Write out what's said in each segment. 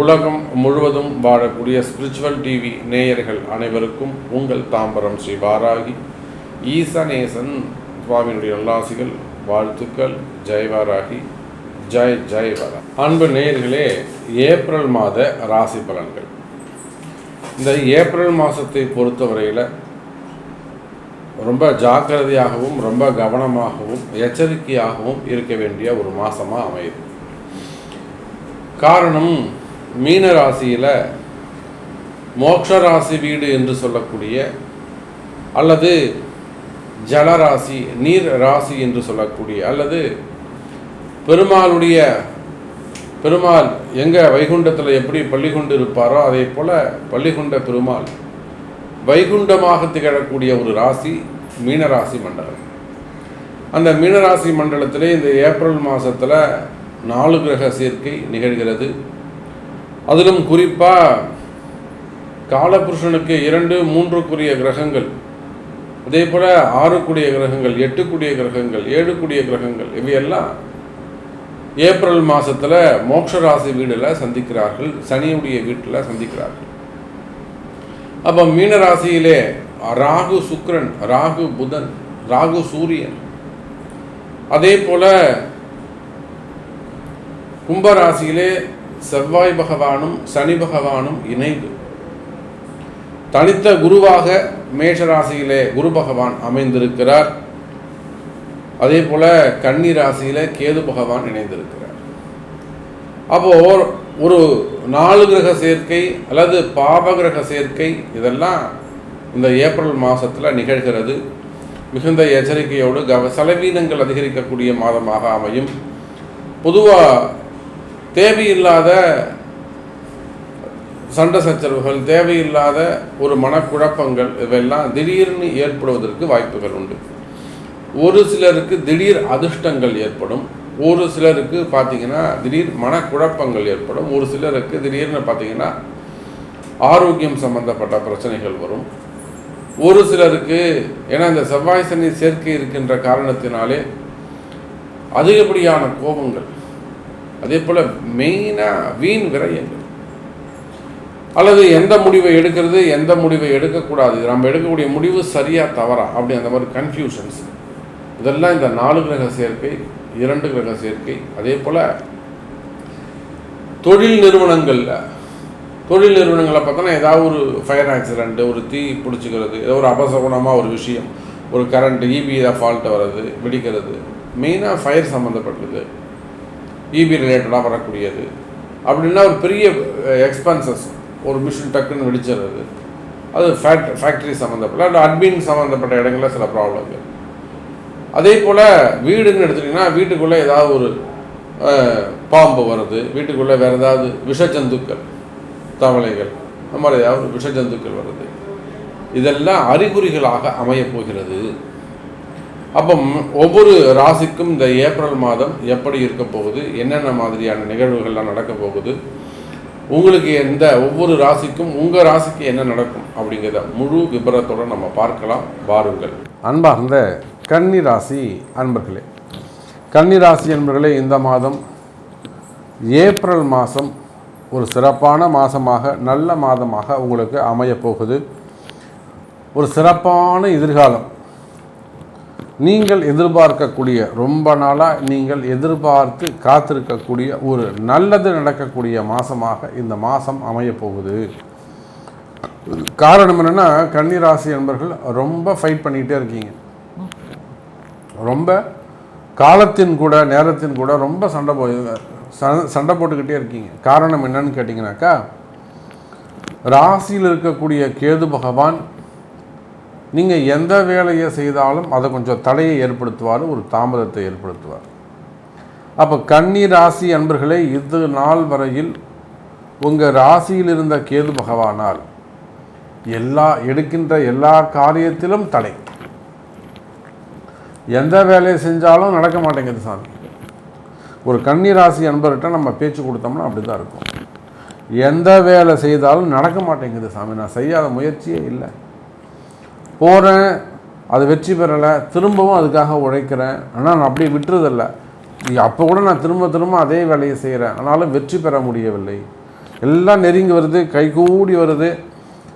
உலகம் முழுவதும் வாழக்கூடிய ஸ்பிரிச்சுவல் டிவி நேயர்கள் அனைவருக்கும் உங்கள் தாம்பரம் ஸ்ரீ வாராகி. ஈசநேசன் சுவாமியினுடைய நல்லாசிகள் வாழ்த்துக்கள் ஜெயவாராகி ஜெய் ஜெய் வரா. அன்பு நேயர்களே ஏப்ரல் மாத ராசி பலன்கள். இந்த ஏப்ரல் மாதத்தை பொறுத்தவரையில் ரொம்ப ஜாக்கிரதையாகவும் ரொம்ப கவனமாகவும் எச்சரிக்கையாகவும் இருக்க வேண்டிய ஒரு மாதமாக அமையுது. காரணம் மீன ராசியில் மோட்ச ராசி வீடு என்று சொல்லக்கூடிய அல்லது ஜலராசி நீர் ராசி என்று சொல்லக்கூடிய அல்லது பெருமாளுடைய பெருமாள் எங்கே வைகுண்டத்தில் எப்படி பள்ளி கொண்டு இருப்பாரோ அதே போல் பள்ளிகொண்ட பெருமாள் வைகுண்டமாக திகழக்கூடிய ஒரு ராசி மீனராசி மண்டலம். அந்த மீனராசி மண்டலத்திலே இந்த ஏப்ரல் மாதத்தில் நாலு கிரக சேர்க்கை நிகழ்கிறது. அதிலும் குறிப்பாக காலபுருஷனுக்கு இரண்டு மூன்றுக்குரிய கிரகங்கள் அதே போல் ஆறுக்குடிய கிரகங்கள் எட்டுக்குடிய கிரகங்கள் ஏழுக்குடிய கிரகங்கள் இவையெல்லாம் ஏப்ரல் மாதத்தில் மோட்ச ராசி வீடில் சந்திக்கிறார்கள் சனியுடைய வீட்டில் சந்திக்கிறார்கள். அப்போ மீன ராசியிலே ராகு சுக்கிரன் ராகு புதன் ராகு சூரியன். அதே போல கும்பராசியிலே செவ்வாய் பகவானும் சனி பகவானும் இணைந்து. தனித்த குருவாக மேஷ ராசியிலே குரு பகவான் அமைந்திருக்கிறார். அதே போல கன்னி ராசியிலே கேது பகவான் இணைந்திருக்கிறார். அப்போ ஒரு நாலு கிரக சேர்க்கை அல்லது பாப கிரக சேர்க்கை இதெல்லாம் இந்த ஏப்ரல் மாதத்தில் நிகழ்கிறது. மிகுந்த எச்சரிக்கையோடு கவ செலவீனங்கள் அதிகரிக்கக்கூடிய மாதமாக அமையும். பொதுவாக தேவையில்லாத சண்டை சச்சரவுகள் தேவையில்லாத ஒரு மனக்குழப்பங்கள் இவையெல்லாம் திடீர்னு ஏற்படுவதற்கு வாய்ப்புகள் உண்டு. ஒரு சிலருக்கு திடீர் அதிர்ஷ்டங்கள் ஏற்படும். ஒரு சிலருக்கு பார்த்தீங்கன்னா திடீர் மனக்குழப்பங்கள் ஏற்படும். ஒரு சிலருக்கு திடீர்னு பார்த்தீங்கன்னா ஆரோக்கியம் சம்பந்தப்பட்ட பிரச்சனைகள் வரும். ஒரு சிலருக்கு ஏன்னா இந்த செவ்வாய் சனி சேர்க்கை இருக்கின்ற காரணத்தினாலே அதிகப்படியான கோபங்கள். அதே போல் மெயினாக வீண் விரயங்கள். அல்லது எந்த முடிவை எடுக்கிறது எந்த முடிவை எடுக்கக்கூடாது. நம்ம எடுக்கக்கூடிய முடிவு சரியாக தவறா? அப்படி அந்த மாதிரி கன்ஃபியூஷன்ஸ் இதெல்லாம் இந்த நாலு கிரக சேர்க்கை இரண்டு கிரக சேர்க்கை. அதே போல் தொழில் நிறுவனங்களில் தொழில் நிறுவனங்களை பார்த்தோன்னா ஏதாவது ஒரு ஃபயர் ஆக்சிடெண்ட்டு ஒரு தீ பிடிச்சிக்கிறது ஏதோ ஒரு அபசகுணமாக ஒரு விஷயம் ஒரு கரண்ட் ஏதாவது ஃபால்ட்டை வர்றது வெடிக்கிறது மெயினாக ஃபயர் சம்மந்தப்பட்டது இபி ரிலேட்டடாக வரக்கூடியது அப்படின்னா ஒரு பெரிய எக்ஸ்பென்சஸ் ஒரு மிஷின் டக்குன்னு வெடிச்சிடுறது அது ஃபேக்ட் ஃபேக்ட்ரி சம்மந்தப்பட்ட இல்லை அட்மின் சம்மந்தப்பட்ட இடங்களில் சில ப்ராப்ளங்கள் அதே போல் வீடுன்னு எடுத்துட்டிங்கன்னா வீட்டுக்குள்ளே ஏதாவது ஒரு பாம்பு வருது வீட்டுக்குள்ளே வேறு ஏதாவது விஷஜந்துக்கள் தவளைகள் அந்த மாதிரி ஏதாவது விஷஜந்துக்கள் வருது. இதெல்லாம் அறிகுறிகளாக அமையப் போகிறது. அப்போ ஒவ்வொரு ராசிக்கும் இந்த ஏப்ரல் மாதம் எப்படி இருக்க போகுது என்னென்ன மாதிரியான நிகழ்வுகள்லாம் நடக்க போகுது உங்களுக்கு எந்த ஒவ்வொரு ராசிக்கும் உங்கள் ராசிக்கு என்ன நடக்கும் அப்படிங்கிறத முழு விபரத்தோடு நம்ம பார்க்கலாம் வாருங்கள். அன்பார்ந்த கன்னி ராசி அன்பர்களே கன்னி ராசி அன்பர்களே இந்த மாதம் ஏப்ரல் மாதம் ஒரு சிறப்பான மாதமாக நல்ல மாதமாக உங்களுக்கு அமையப்போகுது. ஒரு சிறப்பான எதிர்காலம். நீங்கள் எதிர்பார்க்கக்கூடிய ரொம்ப நாளாக நீங்கள் எதிர்பார்த்து காத்திருக்கக்கூடிய ஒரு நல்லது நடக்கக்கூடிய மாதமாக இந்த மாதம் அமையப்போகுது. காரணம் என்னென்னா கன்னிராசி என்பர்கள் ரொம்ப ஃபைட் பண்ணிகிட்டே இருக்கீங்க. ரொம்ப காலத்தின் கூட நேரத்தின் கூட ரொம்ப சண்டை போய் சண்டை போட்டுக்கிட்டே இருக்கீங்க. காரணம் என்னன்னு கேட்டிங்கனாக்கா ராசியில் இருக்கக்கூடிய கேது பகவான் நீங்கள் எந்த வேலையை செய்தாலும் அதை கொஞ்சம் தடையை ஏற்படுத்துவார் ஒரு தாமதத்தை ஏற்படுத்துவார். அப்போ கன்னி ராசி அன்பர்களே இது நாள் வரையில் உங்கள் ராசியில் இருந்த கேது பகவானால் எல்லா எடுக்கின்ற எல்லா காரியத்திலும் தடை. எந்த வேலையை செஞ்சாலும் நடக்க மாட்டேங்குது சாமி. ஒரு கன்னி ராசி அன்பர்கிட்ட நம்ம பேச்சு கொடுத்தோம்னா அப்படி தான் இருக்கும். எந்த வேலை செய்தாலும் நடக்க மாட்டேங்குது சாமி. நான் செய்யாத முயற்சியே இல்லை. போகிறேன் அது வெற்றி பெறலை திரும்பவும் அதுக்காக உழைக்கிறேன். ஆனால் நான் அப்படியே விட்டுறதில்ல. அப்போ கூட நான் திரும்ப திரும்ப அதே வேலையை செய்கிறேன். ஆனாலும் வெற்றி பெற முடியவில்லை. எல்லாம் நெருங்கி வருது கைகூடி வருது.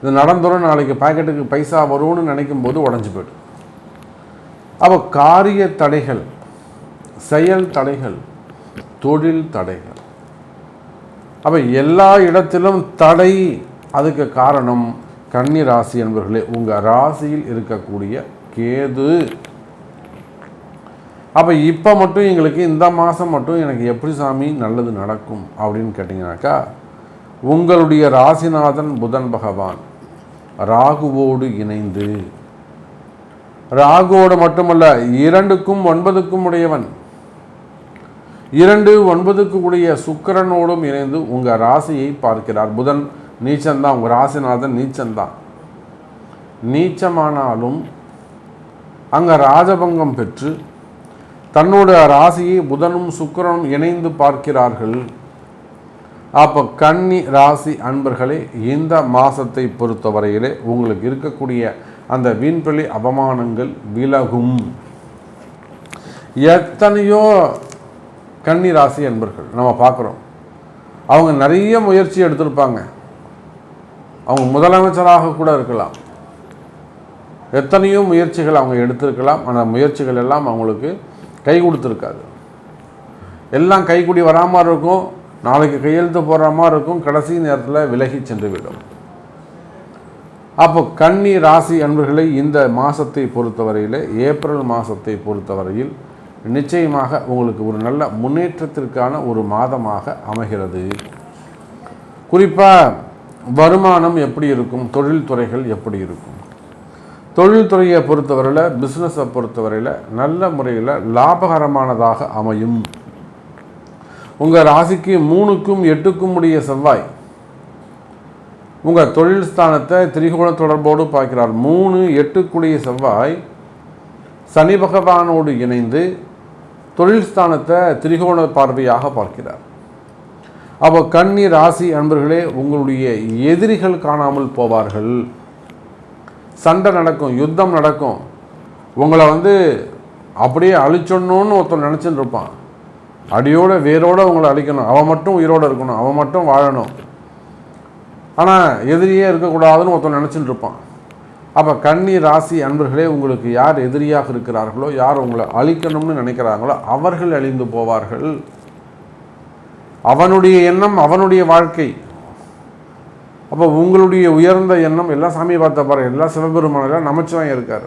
இது நடந்துடும் நாளைக்கு பாக்கெட்டுக்கு பைசா வரும்னு நினைக்கும் போது உடஞ்சி போய்டும். அப்போ காரிய தடைகள் செயல் தடைகள் தொழில் தடைகள். அப்போ எல்லா இடத்திலும் தடை அதுக்கு காரணம் கன்னி ராசி என்பவர்களே உங்கள் ராசியில் இருக்கக்கூடிய கேது. அப்போ இப்போ மட்டும் எங்களுக்கு இந்த மாதம் மட்டும் எனக்கு எப்படி சாமி நல்லது நடக்கும் அப்படின்னு கேட்டிங்கனாக்கா உங்களுடைய ராசிநாதன் புதன் பகவான் ராகுவோடு இணைந்து ராகுவோடு மட்டுமல்ல இரண்டுக்கும் ஒன்பதுக்கும் உடையவன். இரண்டு ஒன்பதுக்கு உடைய சுக்கரனோடும் இணைந்து உங்கள் ராசியை பார்க்கிறார். புதன் நீச்சந்தான் உங்கள் ராசிநாதன் நீச்சந்தான் நீச்சமானாலும் அங்கே ராஜபங்கம் பெற்று தன்னோட ராசியை புதனும் சுக்கரனும் இணைந்து பார்க்கிறார்கள். அப்போ கன்னி ராசி அன்பர்களே இந்த மாதத்தை பொறுத்தவரையிலே உங்களுக்கு இருக்கக்கூடிய அந்த வீண்பழி அவமானங்கள் விலகும் எத்தனையோ கன்னி ராசி அன்பர்கள் நம்ம பார்க்குறோம். அவங்க நிறைய முயற்சி எடுத்திருப்பாங்க. அவங்க முதலமைச்சராக கூட இருக்கலாம். எத்தனையோ முயற்சிகள் அவங்க எடுத்திருக்கலாம். அந்த முயற்சிகள் எல்லாம் அவங்களுக்கு கை கொடுத்துருக்காது. எல்லாம் கைக்குடி வராமல் இருக்கும். நாளைக்கு கையெழுத்து போடுற மாதிரி இருக்கும். கடைசி நேரத்தில் விலகி சென்று விடும் அப்போ கன்னி ராசி அன்பர்களை இந்த மாதத்தை பொறுத்தவரையில் ஏப்ரல் மாதத்தை பொறுத்தவரையில் நிச்சயமாக உங்களுக்கு ஒரு நல்ல முன்னேற்றத்திற்கான ஒரு மாதமாக அமைகிறது. குறிப்பாக வருமானம் எப்படி இருக்கும்? தொழில்துறைகள் எப்படி இருக்கும்? தொழில்துறையை பொறுத்தவரையில் பிஸ்னஸை பொறுத்தவரையில் நல்ல முறையில் லாபகரமானதாக அமையும். உங்கள் ராசிக்கு மூணுக்கும் எட்டுக்கும் உடைய செவ்வாய் உங்கள் தொழில் ஸ்தானத்தை திரிகோண தொடர்போடு பார்க்கிறார். மூணு எட்டுக்குடிய செவ்வாய் சனி பகவானோடு இணைந்து தொழில் ஸ்தானத்தை திரிகோண பார்வையாக பார்க்கிறார். அப்போ கன்னி ராசி அன்பர்களே உங்களுடைய எதிரிகள் காணாமல் போவார்கள். சண்டை நடக்கும் யுத்தம் நடக்கும். உங்களை வந்து அப்படியே அழிச்சிடணும்னு ஒருத்தன் நினச்சின்னு இருப்பான். அடியோட வேரோடு உங்களை அழிக்கணும். அவன் மட்டும் உயிரோடு இருக்கணும். அவன் மட்டும் வாழணும். ஆனால் எதிரியே இருக்கக்கூடாதுன்னு ஒருத்தன் நினச்சிட்டு இருப்பான் அப்போ கன்னி ராசி அன்பர்களே உங்களுக்கு யார் எதிரியாக இருக்கிறார்களோ யார் உங்களை அழிக்கணும்னு நினைக்கிறாங்களோ அவர்கள் அழிந்து போவார்கள். அவனுடைய எண்ணம் அவனுடைய வாழ்க்கை. அப்போ உங்களுடைய உயர்ந்த எண்ணம் எல்லாம் சாமியை பார்த்த பாரு எல்லா சிவபெருமானெல்லாம் நமச்சிவாயம் இருக்கார்.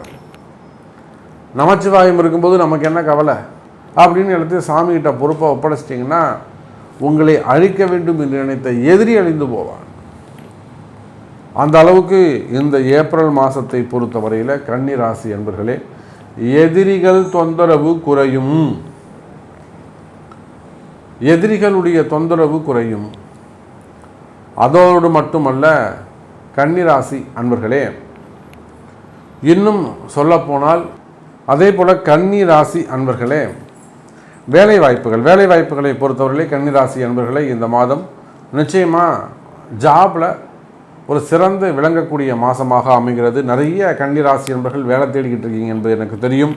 நமச்சிவாயம் இருக்கும்போது நமக்கு என்ன கவலை? அப்படின்னு எல்லாத்தையும் சாமிகிட்ட பொறுப்பை ஒப்படைச்சிட்டிங்கன்னா உங்களை அழிக்க வேண்டும் என்று நினைத்த எதிரி அழிந்து போவான். அந்த அளவுக்கு இந்த ஏப்ரல் மாதத்தை பொறுத்தவரையில் கன்னி ராசி என்பர்களே எதிரிகள் தொந்தரவு குறையும். எதிரிகளுடைய தொந்தரவு குறையும். அதோடு மட்டுமல்ல கன்னிராசி அன்பர்களே இன்னும் சொல்லப்போனால் அதே போல் கன்னி ராசி அன்பர்களே வேலை வாய்ப்புகள் வேலை வாய்ப்புகளை பொறுத்தவரையிலே கன்னிராசி அன்பர்களே இந்த மாதம் நிச்சயமாக ஜாபில் ஒரு சிறந்து விளங்கக்கூடிய மாதமாக அமைகிறது. நிறைய கன்னிராசி நண்பர்கள் வேலை தேடிக்கிட்டு இருக்கீங்க என்பது எனக்கு தெரியும்.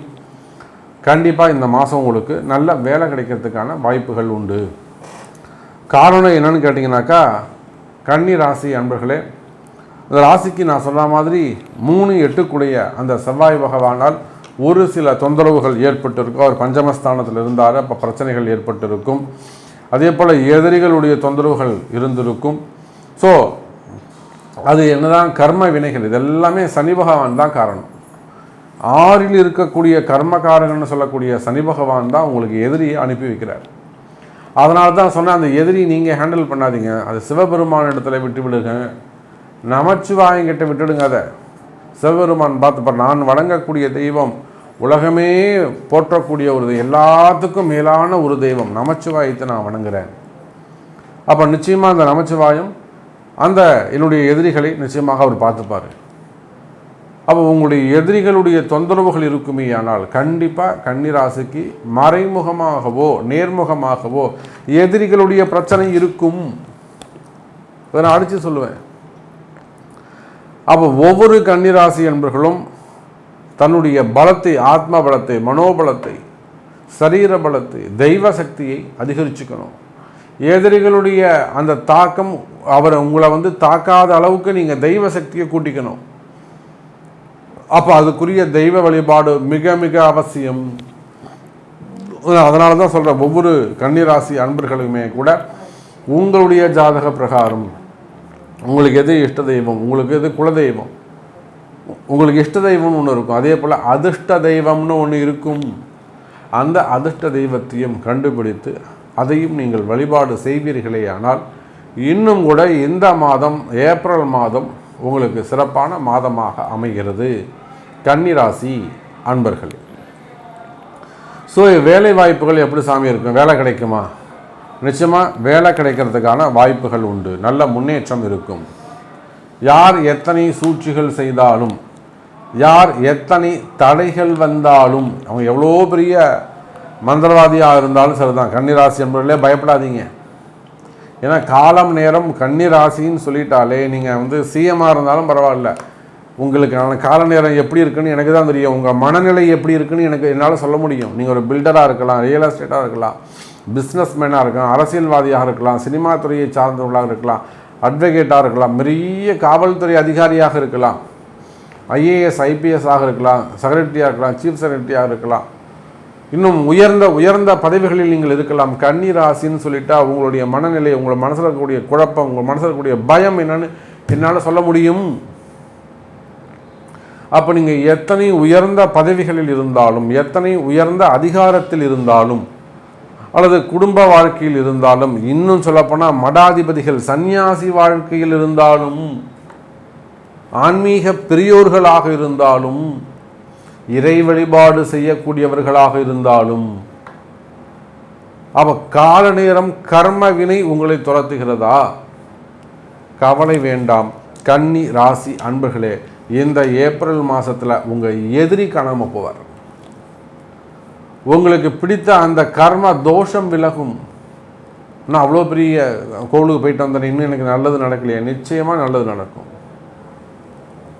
கண்டிப்பாக இந்த மாதம் உங்களுக்கு நல்ல வேலை கிடைக்கிறதுக்கான வாய்ப்புகள் உண்டு. காரணம் என்னன்னு கேட்டிங்கனாக்கா கன்னி ராசி அன்பர்களே இந்த ராசிக்கு நான் சொன்ன மாதிரி மூணு எட்டுக்குடைய அந்த செவ்வாய் பகவானால் ஒரு சில தொந்தரவுகள் ஏற்பட்டிருக்கும். அவர் பஞ்சமஸ்தானத்தில் இருந்தார் அப்போ பிரச்சனைகள் ஏற்பட்டிருக்கும். அதே போல் எதிரிகளுடைய தொந்தரவுகள் இருந்திருக்கும். ஸோ அது என்னதான் கர்ம வினைகள் இதெல்லாமே சனி பகவான் தான் காரணம். ஆறில் இருக்கக்கூடிய கர்மகாரகன்னு சொல்லக்கூடிய சனி பகவான் தான் உங்களுக்கு எதிரியை அனுப்பி வைக்கிறார். அதனால தான் சொன்ன அந்த எதிரி நீங்கள் ஹேண்டில் பண்ணாதீங்க. அது சிவபெருமான இடத்துல விட்டு விடுங்க. நமச்சிவாயங்கிட்ட விட்டுடுங்க அதை. சிவபெருமான் பார்த்து நான் வணங்கக்கூடிய தெய்வம் உலகமே போற்றக்கூடிய ஒரு எல்லாத்துக்கும் மேலான ஒரு தெய்வம் நமச்சிவாயத்தை நான் வணங்குறேன். அப்போ நிச்சயமாக அந்த நமச்சிவாயம் அந்த என்னுடைய எதிரிகளை நிச்சயமாக அவர் பார்த்துப்பார். அப்போ உங்களுடைய எதிரிகளுடைய தொந்தரவுகள் இருக்குமே ஆனால் கண்டிப்பாக கன்னிராசிக்கு மறைமுகமாகவோ நேர்முகமாகவோ எதிரிகளுடைய பிரச்சனை இருக்கும். அதை நான் அடித்து சொல்லுவேன். அப்போ ஒவ்வொரு கன்னிராசி என்பர்களும் தன்னுடைய பலத்தை ஆத்ம பலத்தை மனோபலத்தை சரீர பலத்தை தெய்வ சக்தியை அதிகரிச்சுக்கணும். எதிரிகளுடைய அந்த தாக்கம் அவரை உங்களை வந்து தாக்காத அளவுக்கு நீங்கள் தெய்வ சக்தியை கூட்டிக்கணும். அப்போ அதுக்குரிய தெய்வ வழிபாடு மிக மிக அவசியம். அதனால தான் சொல்கிற ஒவ்வொரு கன்னிராசி அன்பர்களுமே கூட உங்களுடைய ஜாதக பிரகாரம் உங்களுக்கு எது இஷ்ட தெய்வம் உங்களுக்கு எது குலதெய்வம் உங்களுக்கு இஷ்ட தெய்வம்னு ஒன்று இருக்கும். அதே போல் அதிர்ஷ்ட தெய்வம்னு ஒன்று இருக்கும். அந்த அதிர்ஷ்ட தெய்வத்தையும் கண்டுபிடித்து அதையும் நீங்கள் வழிபாடு செய்வீர்களே ஆனால் இன்னும் கூட இந்த மாதம் ஏப்ரல் மாதம் உங்களுக்கு சிறப்பான மாதமாக அமைகிறது. கன்னிராசி அன்பர்களே. ஸோ வேலை வாய்ப்புகள் எப்படி சாமி இருக்கும்? வேலை கிடைக்குமா? நிச்சயமாக வேலை கிடைக்கிறதுக்கான வாய்ப்புகள் உண்டு. நல்ல முன்னேற்றம் இருக்கும். யார் எத்தனை சூழ்ச்சிகள் செய்தாலும் யார் எத்தனை தடைகள் வந்தாலும் அவங்க எவ்வளோ பெரிய மந்திரவாதியாக இருந்தாலும் சரிதான். கன்னிராசி என்பவர்களே பயப்படாதீங்க. ஏன்னா காலம் நேரம் கன்னிராசின்னு சொல்லிட்டாலே நீங்கள் வந்து சிஎம்மாக இருந்தாலும் பரவாயில்ல. உங்களுக்கான கால நேரம் எப்படி இருக்குன்னு எனக்கு தான் தெரியும். உங்கள் மனநிலை எப்படி இருக்குன்னு எனக்கு என்னால் சொல்ல முடியும். நீங்கள் ஒரு பில்டராக இருக்கலாம் ரியல் எஸ்டேட்டாக இருக்கலாம் பிஸ்னஸ் மேனாக இருக்கலாம் அரசியல்வாதியாக இருக்கலாம் சினிமா துறையை சார்ந்தவர்களாக இருக்கலாம் அட்வொகேட்டாக இருக்கலாம் பெரிய காவல்துறை அதிகாரியாக இருக்கலாம் ஐஏஎஸ் ஐபிஎஸ் ஆக இருக்கலாம் செக்ரட்டரியாக இருக்கலாம் சீஃப் செக்ரட்டரியாக இருக்கலாம். இன்னும் உயர்ந்த உயர்ந்த பதவிகளில் நீங்கள் இருக்கலாம். கன்னி ராசின்னு சொல்லிட்டா உங்களுடைய மனநிலை உங்கள் மனசில் இருக்கக்கூடிய குழப்பம் உங்கள் மனசில் இருக்கக்கூடிய பயம் என்னன்னு என்னால் சொல்ல முடியும். அப்போ நீங்கள் எத்தனை உயர்ந்த பதவிகளில் இருந்தாலும் எத்தனை உயர்ந்த அதிகாரத்தில் இருந்தாலும் அல்லது குடும்ப வாழ்க்கையில் இருந்தாலும் இன்னும் சொல்லப்போனால் மடாதிபதிகள் சந்நியாசி வாழ்க்கையில் இருந்தாலும் ஆன்மீக பெரியோர்களாக இருந்தாலும் இறை வழிபாடு செய்யக்கூடியவர்களாக இருந்தாலும் அவ கால நேரம் கர்ம வினை உங்களை துரத்துகிறதா? கவலை வேண்டாம். கன்னி ராசி அன்பர்களே இந்த ஏப்ரல் மாதத்தில் உங்கள் எதிரி காணாமல் போவார். உங்களுக்கு பிடித்த அந்த கர்ம தோஷம் விலகும். நான் அவ்வளோ பெரிய கோவிலுக்கு போயிட்டு வந்தேன். இன்னும் எனக்கு நல்லது நடக்கலையே. நிச்சயமாக நல்லது நடக்கும்.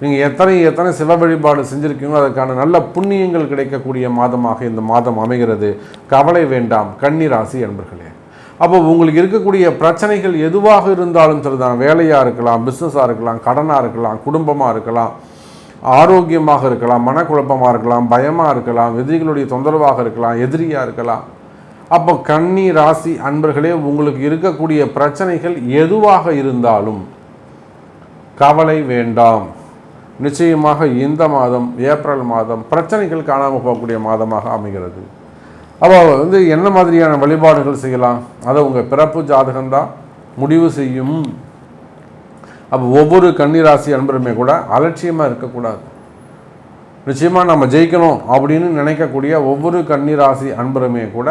நீங்கள் எத்தனை எத்தனை சிவ வழிபாடு செஞ்சுருக்கீங்களோ அதுக்கான நல்ல புண்ணியங்கள் கிடைக்கக்கூடிய மாதமாக இந்த மாதம் அமைகிறது. கவலை வேண்டாம். கன்னிராசி என்பர்களே அப்போ உங்களுக்கு இருக்கக்கூடிய பிரச்சனைகள் எதுவாக இருந்தாலும் சரிதான். வேலையாக இருக்கலாம் பிஸ்னஸாக இருக்கலாம் கடனாக இருக்கலாம் குடும்பமாக இருக்கலாம் ஆரோக்கியமாக இருக்கலாம் மனக்குழப்பமாக இருக்கலாம் பயமாக இருக்கலாம் எதிரிகளுடைய தொந்தரவாக இருக்கலாம் எதிரியாக இருக்கலாம். அப்போ கன்னி ராசி அன்பர்களே உங்களுக்கு இருக்கக்கூடிய பிரச்சனைகள் எதுவாக இருந்தாலும் கவலை வேண்டாம். நிச்சயமாக இந்த மாதம் ஏப்ரல் மாதம் பிரச்சனைகள் காணாமல் போகக்கூடிய மாதமாக அமைகிறது. அப்போ வந்து என்ன மாதிரியான வழிபாடுகள் செய்யலாம்? அதை உங்கள் பிறப்பு ஜாதகம்தான். முடிவு செய்யும். அப்போ ஒவ்வொரு கன்னிராசி அன்பருமே கூட அலட்சியமாக இருக்கக்கூடாது. நிச்சயமாக நம்ம ஜெயிக்கணும் அப்படின்னு நினைக்கக்கூடிய ஒவ்வொரு கன்னிராசி அன்பருமே கூட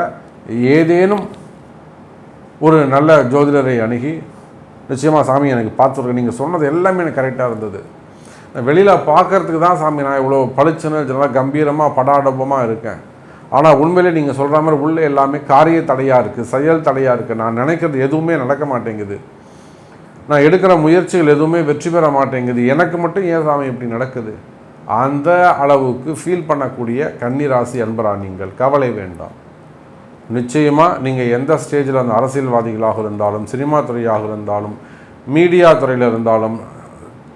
ஏதேனும் ஒரு நல்ல ஜோதிடரை அணுகி நிச்சயமாக சாமி எனக்கு பார்த்துருக்கேன் நீங்கள் சொன்னது எல்லாமே எனக்கு கரெக்டாக இருந்தது. வெளியில் பார்க்குறதுக்கு தான் சாமி நான் இவ்வளோ பளிச்சுன்னு நல்லா கம்பீரமாக படாடபமாக இருக்கேன். ஆனால் உண்மையிலே நீங்கள் சொல்கிற மாதிரி உள்ளே எல்லாமே காரிய தடையாக இருக்குது செயல் தடையாக இருக்குது நான் நினைக்கிறது எதுவுமே நடக்க மாட்டேங்குது. நான் எடுக்கிற முயற்சிகள் எதுவுமே வெற்றி பெற மாட்டேங்குது. எனக்கு மட்டும் ஏன் சாமி இப்படி நடக்குது? அந்த அளவுக்கு ஃபீல் பண்ணக்கூடிய கன்னிராசி அன்பரா நீங்கள் கவலை வேண்டாம். நிச்சயமாக நீங்கள் எந்த ஸ்டேஜில் அந்த அரசியல்வாதிகளாக இருந்தாலும் சினிமா துறையாக இருந்தாலும் மீடியா துறையில் இருந்தாலும்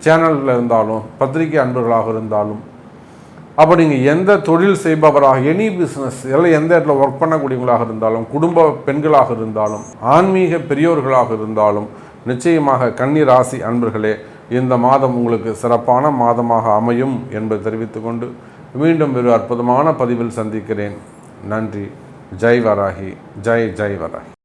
சேனலில் இருந்தாலும் பத்திரிகை அன்பர்களாக இருந்தாலும் அப்போ நீங்கள் எந்த தொழில் செய்பவராக எனி பிஸ்னஸ் எல்லாம் எந்த இடத்துல ஒர்க் பண்ணக்கூடியவங்களாக இருந்தாலும் குடும்ப பெண்களாக இருந்தாலும் ஆன்மீக பெரியோர்களாக இருந்தாலும் நிச்சயமாக கன்னி ராசி அன்பர்களே இந்த மாதம் உங்களுக்கு சிறப்பான மாதமாக அமையும் என்பதை தெரிவித்துக்கொண்டு மீண்டும் ஒரு அற்புதமான பதிவில் சந்திக்கிறேன். நன்றி. ஜெய் வராகி. ஜெய் ஜெய் வராகி.